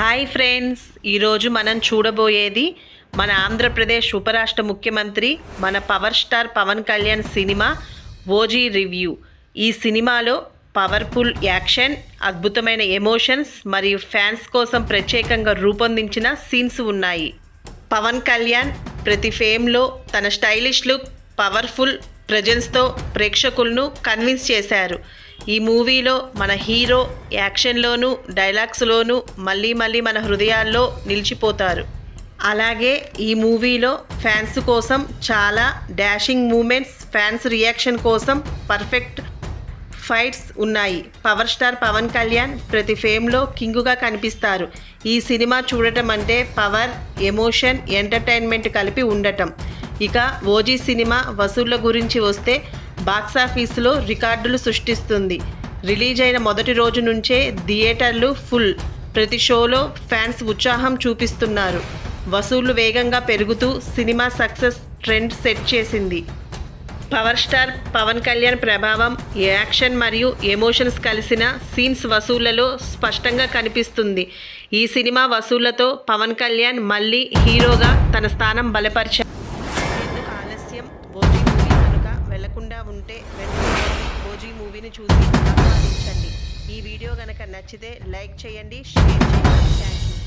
Hi friends ఈరోజు మనం చూడబోయేది మన ఆంధ్రప్రదేశ్ ఉపరాష్ట్ర ముఖ్యమంత్రి మన power star Pawan Kalyan cinema O G review. ఈ సినిమాలో పవర్ఫుల్ యాక్షన్ అద్భుతమైన ఎమోషన్స్ మరియు ఫ్యాన్స్ కోసం ప్రత్యేకంగా రూపొందించిన సీన్స్ ఉన్నాయి. పవన్ కళ్యాణ్ ప్రతి ఫేమ్లో తన స్టైలిష్ లుక్ పవర్ఫుల్ ప్రజెన్స్తో ప్రేక్షకులను కన్విన్స్ చేశారు. ఈ మూవీలో మన హీరో యాక్షన్లోనూ డైలాగ్స్లోనూ మళ్ళీ మళ్ళీ మన హృదయాల్లో నిలిచిపోతారు. అలాగే ఈ మూవీలో ఫ్యాన్స్ కోసం చాలా డాషింగ్ మూమెంట్స్ ఫ్యాన్స్ రియాక్షన్ కోసం పర్ఫెక్ట్ ఫైట్స్ ఉన్నాయి. పవర్ స్టార్ పవన్ కళ్యాణ్ ప్రతి ఫేమ్లో కింగుగా కనిపిస్తారు. ఈ సినిమా చూడటం అంటే పవర్ ఎమోషన్ ఎంటర్టైన్మెంట్ కలిపి ఉండటం. ఇక ఓజీ సినిమా వసూళ్ళ గురించి వస్తే బాక్సాఫీసులో రికార్డులు సృష్టిస్తుంది. రిలీజ్ అయిన మొదటి రోజు నుంచే థియేటర్లు ఫుల్. ప్రతి షోలో ఫ్యాన్స్ ఉత్సాహం చూపిస్తున్నారు. వసూళ్ళు వేగంగా పెరుగుతూ సినిమా సక్సెస్ ట్రెండ్ సెట్ చేసింది. పవర్ స్టార్ పవన్ కళ్యాణ్ ప్రభావం యాక్షన్ మరియు ఎమోషన్స్ కలిసిన సీన్స్ వసూళ్ళలో స్పష్టంగా కనిపిస్తుంది. ఈ సినిమా వసూళ్ళతో పవన్ కళ్యాణ్ మళ్ళీ హీరోగా తన స్థానం బలపరిచారు ఉంటే వెంటనే ఓజీ మూవీని చూసి ఆస్వాదించండి ఈ వీడియో కనుక నచ్చితే లైక్ చేయండి షేర్ చేయండి. Thank you